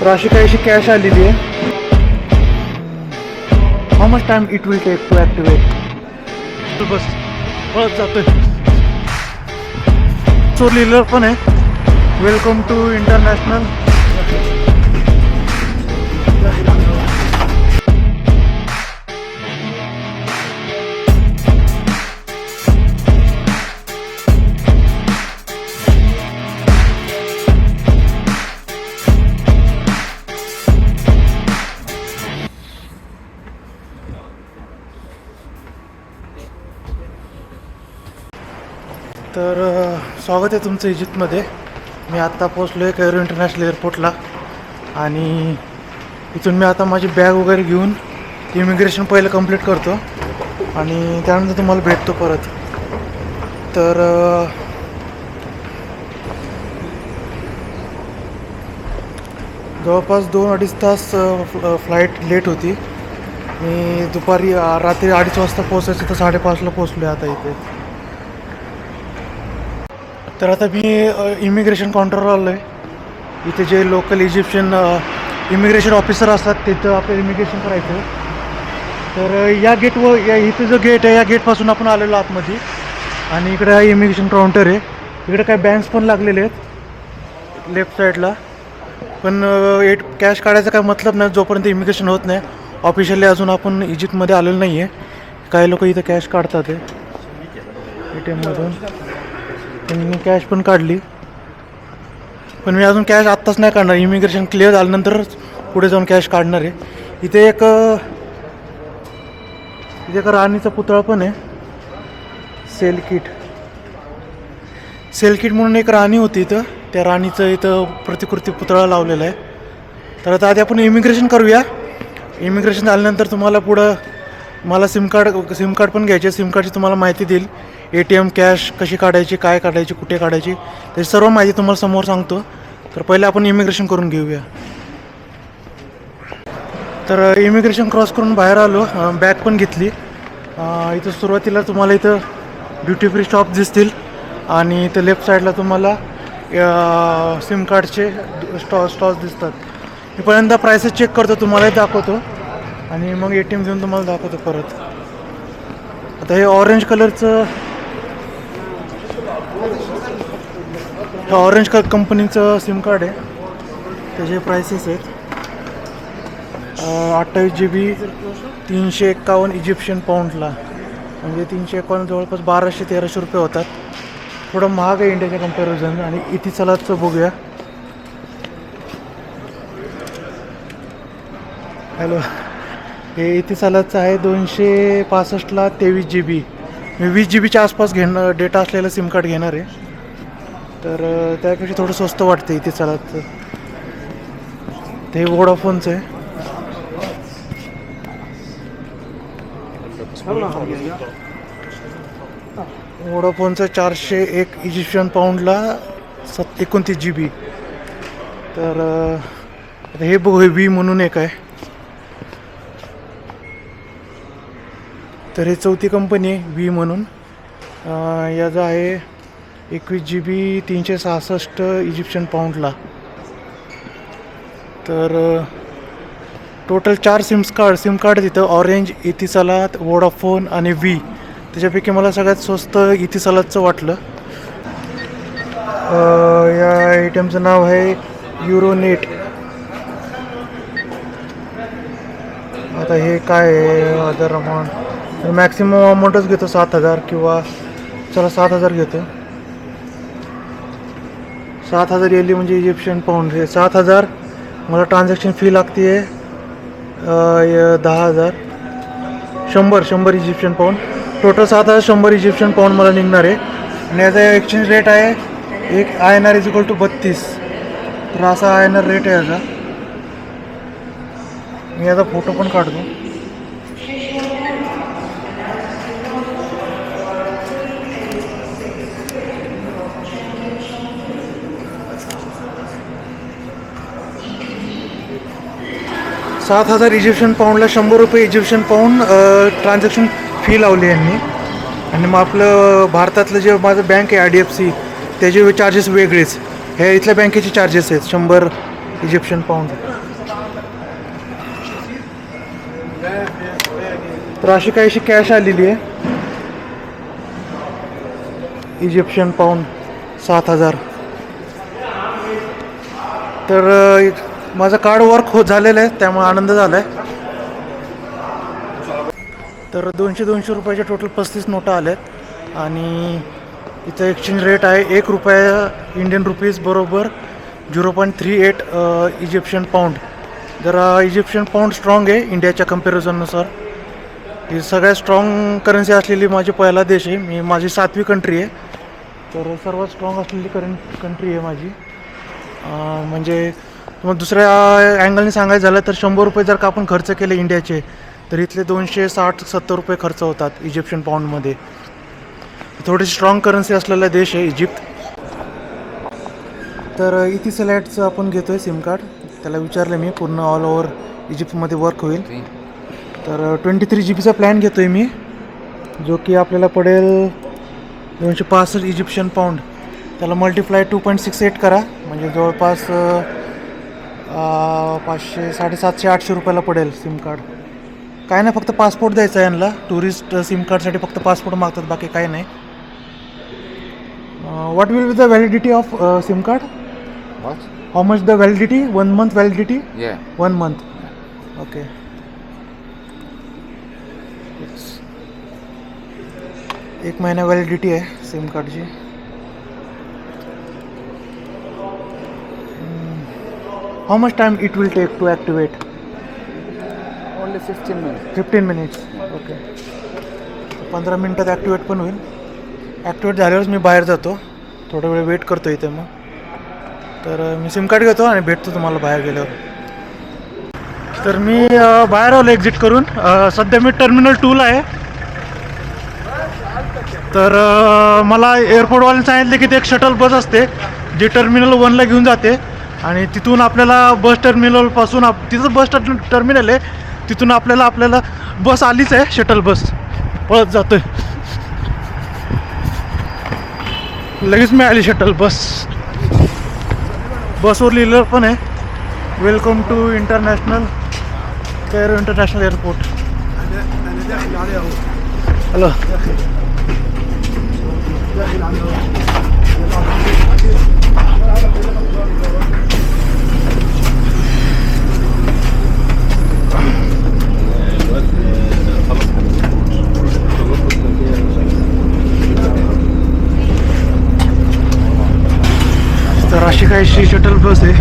तर अशी काहीशी कॅश आलेली आहे. How much time it will take to activate bus पळत जातोय. चोर लिहिलं पण आहे. वेलकम टू इंटरनॅशनल तर स्वागत आहे तुमचं इजिप्तमध्ये. मी आत्ता पोचलो आहे कैरो इंटरनॅशनल एअरपोर्टला. आणि इथून मी आता माझी बॅग वगैरे घेऊन इमिग्रेशन पहिलं कंप्लीट करतो. आणि त्यानंतर तुम्हाला भेटतो परत. तर जवळपास दोन अडीच तास फ्लाईट लेट होती. मी दुपारी रात्री अडीच वाजता पोचायचं तर साडेपाचला पोचलो आहे आता इथे. तर आता मी इमिग्रेशन काउंटरवर आलो आहे इथे जे लोकल इजिप्शियन इमिग्रेशन ऑफिसर असतात तिथं आपलं इमिग्रेशन करायचं तर या गेटवर या इथं जो गेट आहे या गेटपासून आपण आलेलो आतमध्ये. आणि इकडे हा इमिग्रेशन काउंटर आहे. इकडे काही बँक्स पण लागलेले आहेत लेफ्ट साईडला पण एट कॅश काढायचा काय मतलब नाही जोपर्यंत इमिग्रेशन होत नाही. ऑफिशियली अजून आपण इजिप्तमध्ये आलेलो नाही आहे काही लोक इथं कॅश काढतात ए टी एममधून त्यांनी कॅश पण काढली. पण मी अजून कॅश आत्ताच नाही काढणार. इमिग्रेशन क्लिअर झाल्यानंतरच पुढे जाऊन कॅश काढणार आहे. इथे एक इथे एक राणीचा पुतळा पण आहे. सेल किट सेल किट म्हणून एक राणी होती इथं. त्या राणीचं इथं प्रतिकृती पुतळा लावलेला आहे. तर आता आधी आपण इमिग्रेशन करूया. इमिग्रेशन झाल्यानंतर तुम्हाला पुढं मला सिम कार्ड सिम कार्ड पण घ्यायचे. सिम कार्डची तुम्हाला माहिती देईल. ए टी एम कॅश कशी काढायची काय काढायची कुठे काढायची त्याची सर्व माहिती तुम्हाला समोर सांगतो. तर पहिले आपण इमिग्रेशन करून घेऊया. तर इमिग्रेशन क्रॉस करून बाहेर आलो बॅग पण घेतली. इथं सुरुवातीला तुम्हाला इथं ड्युटी फ्री शॉप दिसतील. आणि इथं लेफ्ट साईडला तुम्हाला सिम कार्डचे स्टॉ स्टॉल्स दिसतात. मी पहिल्यांदा प्रायसेस चेक करतो तुम्हालाही दाखवतो. आणि मग ए टी एम घेऊन तुम्हाला दाखवतो परत. आता हे ऑरेंज कलरचं हे ऑरेंज कलर कंपनीचं सिम कार्ड आहे. त्याचे प्रायसेस आहेत. अठ्ठावीस जी बी तीनशे एक्कावन्न इजिप्शियन पाऊंडला म्हणजे तीनशे एकावन्न जवळपास बाराशे तेराशे रुपये होतात. थोडं महाग आहे इंडियाच्या कंपॅरिझन आणि इथे चलाचं बघूया. हॅलो हे इथे सलादचं आहे दोनशे पासष्टला तेवीस जी बी मी वीस जी बीच्या आसपास घेणं डेटा असलेलं सिम कार्ड घेणार आहे. तर त्यापेक्षा थोडं स्वस्त वाटतं इथे चालायचं ते वोडाफोनचं आहे. वोडाफोनचं चारशे एक इजिप्शियन पाऊंडला सत एकोणतीस जी बी तर हे बघू हे वी म्हणून एक आहे. तर हे चौथी कंपनी आहे वी म्हणून. याचा आहे एकवीस जी बी तीनशे सहासष्ट इजिप्शियन पाऊंडला तर टोटल चार सिम्स कार्ड सिम कार्ड तिथं ऑरेंज इतिसलात वोडाफोन आणि वी त्याच्यापैकी मला सगळ्यात स्वस्त इतिसलातचं वाटलं. या ए टी एमचं नाव आहे युरोनेट आता हे काय आहे? अदर अमाऊंट मॅक्सिमम अमाऊंटच घेतो सात हजार किंवा चला सात हजार घेतो. सात हजार येली म्हणजे इजिप्शियन पाऊंड हे सात हजार. मला ट्रान्झॅक्शन फी लागते आहे दहा हजार. शंभर शंभर इजिप्शियन पाऊंड टोटल सात हजार शंभर इजिप्शियन पाऊंड मला निघणार आहे. आणि याचा एक्सचेंज रेट आहे एक I N R is equal to बत्तीस. तर असा आय एन आर रेट आहे याचा. मी याचा फोटो पण काढतो. सात हजार इजिप्शियन पाऊंडला शंभर रुपये इजिप्शियन पाऊंड ट्रान्झॅक्शन फी लावली यांनी. आणि मग आपलं भारतातलं जे माझं बँक आहे आय डी एफ सी त्याचे चार्जेस वेगळेच. हे इथल्या बँकेचे चार्जेस आहेत शंभर इजिप्शियन पाऊंड तर अशी काहीशी कॅश आलेली आहे. इजिप्शियन पाऊंड सात हजार. तर माझं कार्ड वर्क होत झालेलं आहे त्यामुळे आनंद झाला आहे तर दोनशे दोनशे रुपयाचे टोटल पस्तीस नोटा आल्यात आणि इथं एक्सचेंज रेट आहे एक रुपया इंडियन रुपीज बरोबर zero point three eight Egyptian pound जरा इजिप्शियन पाऊंड स्ट्रॉंग आहे इंडियाच्या कम्पॅरिझननुसार ही सगळ्यात स्ट्रॉंग करन्सी असलेली माझी पहिला देश आहे. मी माझी सातवी कंट्री आहे. तर सर्वात स्ट्रॉंग असलेली करं कंट्री आहे माझी. म्हणजे मग दुसऱ्या अँगलने सांगायचं झालं तर शंभर रुपये जर का आपण खर्च केले इंडियाचे तर इथले दोनशे साठ सत्तर रुपये खर्च होतात इजिप्शियन पाऊंडमध्ये थोडीशी स्ट्रॉंग करन्सी असलेला देश आहे इजिप्त तर इथी सॅलॅडचं आपण घेतो आहे सिम कार्ड त्याला विचारलं मी पूर्ण ऑल ओव्हर इजिप्तमध्ये वर्क होईल. तर ट्वेंटी थ्री जी बीचा प्लॅन घेतो आहे मी जो की आपल्याला पडेल दोनशे पासष्ट इजिप्शियन पाऊंड त्याला multiply two point six eight करा. म्हणजे जवळपास पाचशे साडेसातशे आठशे रुपयाला पडेल सिम कार्ड काय नाही फक्त पासपोर्ट द्यायचा आहे यांना. टुरिस्ट सिम कार्डसाठी फक्त पासपोर्ट मागतात बाकी काही नाही. What will be the validity of SIM card? How much the validity one month validity. One month okay एक महिना व्हॅलिडिटी आहे सिम कार्डची how much time it will take to activate Only 15 minutes. Fifteen minutes okay पंधरा मिनटात activate पण होईल. Activate झाल्यावरच मी बाहेर जातो. थोडा वेळ वेट करतो इथे मग. तर मी सिम कार्ड घेतो आणि भेटतो तुम्हाला बाहेर गेल्यावर. तर मी अं, बाहेर आलो एक्झिट करून. अं, सध्या मी टर्मिनल टूला आहे. तर अं, मला एअरपोर्टवाल्याने सांगितले की ते एक शटल बस असते जी टर्मिनल वनला घेऊन जाते. आणि तिथून आपल्याला बस टर्मिनलपासून आप तिथं बस टर्मिनल आहे. तिथून आपल्याला आपल्याला बस आलीच आहे शटल बस पळत जातोय. लगेच मिळाली शटल बस बसवर लिहिलं पण आहे. Welcome to international Cairo international airport hello Nashik आहे श्री शटल बस आहे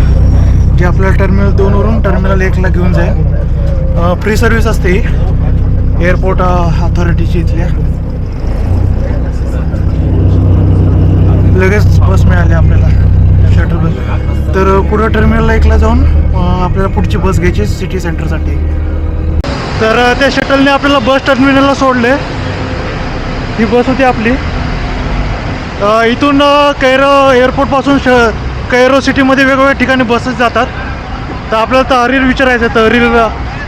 जी आपल्याला टर्मिनल दोनवरून टर्मिनल एकला घेऊन जाईल. फ्री सर्व्हिस असते एअरपोर्ट अथॉरिटीची इथल्या लगेच बस मिळाली आपल्याला शटल बस तर पुढं टर्मिनल एकला जाऊन आपल्याला पुढची बस घ्यायची सिटी सेंटरसाठी तर त्या शटलने आपल्याला बस टर्मिनलला सोडले ही बस होती आपली. इथून कैर एअरपोर्टपासून श कैरो सिटीमध्ये वेगवेगळ्या ठिकाणी बसेस जातात. तर आपल्याला तहरीर विचारायचं आहे तहरीरला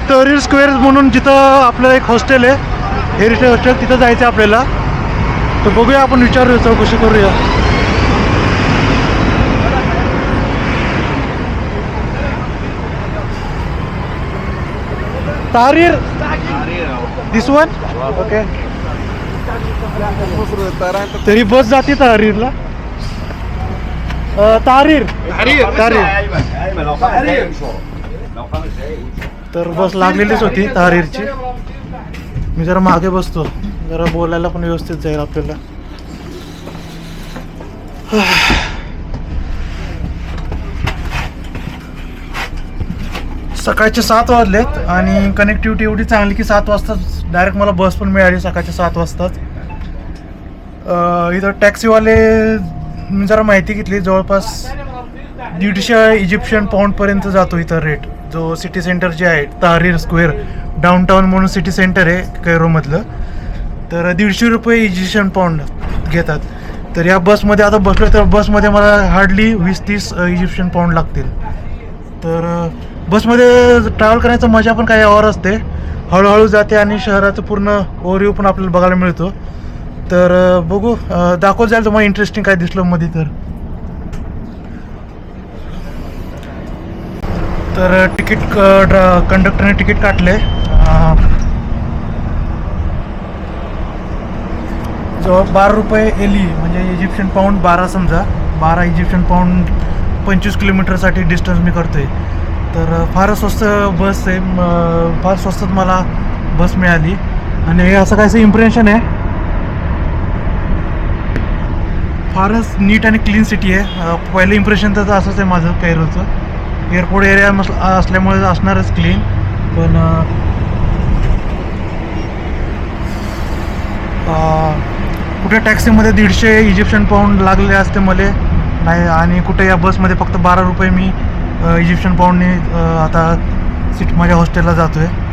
तहरीर स्क्वेअर म्हणून जिथं आपलं एक हॉस्टेल आहे हेरिटेज हॉस्टेल तिथं जायचं आहे आपल्याला. तर बघूया आपण विचारूया चौकशी करूया. तारीर दिस वन ओके तरी बस जाते तारीरला तारीर. तारीर. तर बस लागलेलीच होती तारीरची. मी जरा मागे बसतो. जरा बोलायला पण व्यवस्थित जाईल आपल्याला. सकाळचे सात वाजलेत आणि कनेक्टिव्हिटी एवढी चांगली की सात वाजताच डायरेक्ट मला बस पण मिळाली सकाळच्या सात वाजताच. इथं टॅक्सीवाले मी जरा माहिती घेतली जवळपास दीडशे इजिप्शियन पाऊंडपर्यंत जातो इथं रेट जो सिटी सेंटर जे आहे तारीर स्क्वेअर डाऊनटाऊन म्हणून सिटी सेंटर आहे कैरोमधलं तर दीडशे रुपये इजिप्शियन पाऊंड घेतात. तर या बसमध्ये आता बसलो तर बसमध्ये मला हार्डली वीस तीस इजिप्शियन पाऊंड लागतील. तर बसमध्ये ट्रॅव्हल करण्याचा मजा पण काही और असते. हळूहळू जाते आणि शहराचं पूर्ण ओव्हरव्ह्यू पण आपल्याला बघायला मिळतो. तर बघू अ, दाखवत जाईल तुम्हाला इंटरेस्टिंग काय दिसलं मध्ये तर. तर तिकीट कंडक्टरने तिकीट काटले जवळ बारा रुपये एली म्हणजे इजिप्शियन पाऊंड बारा समजा बारा इजिप्शियन पाऊंड पंचवीस किलोमीटरसाठी डिस्टन्स मी करतो आहे तर फार फारच स्वस्त बस आहे फार स्वस्तात मला बस मिळाली. आणि हे असं कायचं इम्प्रेशन आहे. फारच नीट आणि क्लीन सिटी आहे. पहिलं इम्प्रेशन तर असंच आहे माझं कैरोचं एअरपोर्ट एरिया मस असल्यामुळे असणारच क्लीन पण कुठे टॅक्सीमध्ये दीडशे इजिप्शियन पाऊंड लागले असते मला. नाही आणि कुठे या बसमध्ये फक्त बारा रुपये मी इजिप्शियन पाऊंडने आता सीट माझ्या हॉस्टेलला जातो आहे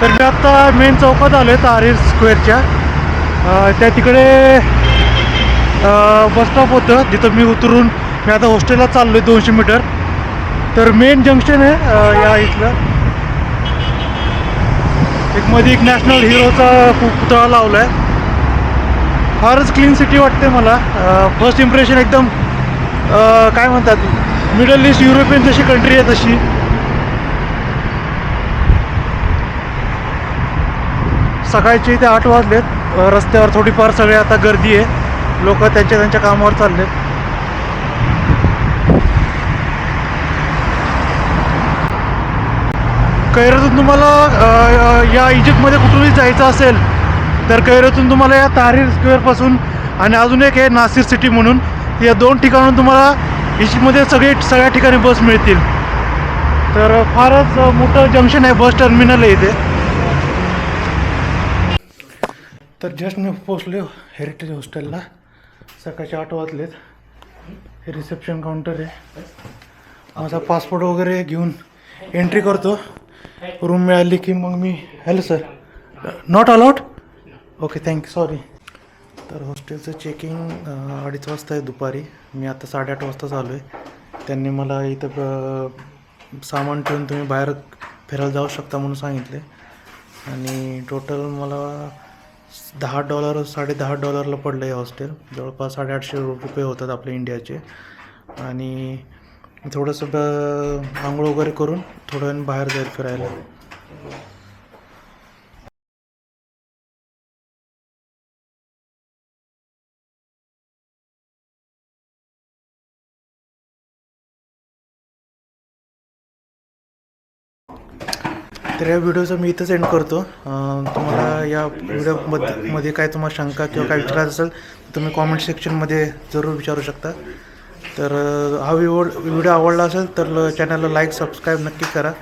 तर मी आत्ता मेन चौकात आलो आहे तारीर स्क्वेअरच्या त्या तिकडे बस स्टॉप होतं. तिथं मी उतरून मी आता हॉस्टेलला चाललो आहे दोनशे मीटर. तर मेन जंक्शन आहे या इथलं. एक मध्ये एक नॅशनल हिरोचा पुतळा लावला आहे फारच क्लीन सिटी वाटते मला. फर्स्ट इम्प्रेशन एकदम काय म्हणतात मिडल ईस्ट युरोपियन जशी कंट्री आहे तशी. सकाळचे इथे आठ वाजलेत. रस्त्यावर थोडीफार सगळे आता गर्दी आहे. लोक त्यांच्या त्यांच्या कामावर चाललेत. कैरातून तुम्हाला या इजिप्तमध्ये कुठूनही जायचं असेल तर कैरातून तुम्हाला या तारीर स्क्वेअरपासून आणि अजून एक आहे नासिर सिटी म्हणून. या दोन ठिकाणून तुम्हाला इजिप्तमध्ये सगळे सगळ्या ठिकाणी बस मिळतील. तर फारच मोठं जंक्शन आहे बस टर्मिनल आहे इथे. तर जस्ट मी पोचलो हेरिटेज हॉस्टेलला सकाळचे आठ वाजलेत. हे रिसेप्शन काउंटर आहे. माझा पासपोर्ट वगैरे घेऊन एंट्री करतो. रूम मिळाली की मग मी hello sir not allowed okay thank you sorry तर हॉस्टेलचं चेकिंग अडीच वाजता आहे दुपारी. मी आता साडेआठ वाजताच आलो आहे. त्यांनी मला इथं सामान ठेवून तुम्ही बाहेर फिरायला जाऊ शकता म्हणून सांगितले. आणि टोटल मला दहा डॉलर साडे दहा डॉलरला पडलं आहे हॉस्टेल. जवळपास साडेआठशे रुपये होतात आपले इंडियाचे. आणि थोडंसं ब आंघोळ वगैरे करून थोडं वेळ बाहेर जाईल फिरायला. तर या व्हिडिओचं मी इथंच एंड करतो. तुम्हाला या व्हिडिओमध्ये मध्ये काय तुम्हाला शंका किंवा काय विचारायचं असेल तर तुम्ही कॉमेंट सेक्शनमध्ये जरूर विचारू शकता. तर हा व्हिडिओ व्हिडिओ आवडला असेल तर चॅनलला लाईक सबस्क्राईब नक्की करा.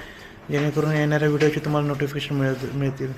जेणेकरून येणाऱ्या व्हिडिओची तुम्हाला नोटिफिकेशन मिळत मिळतील.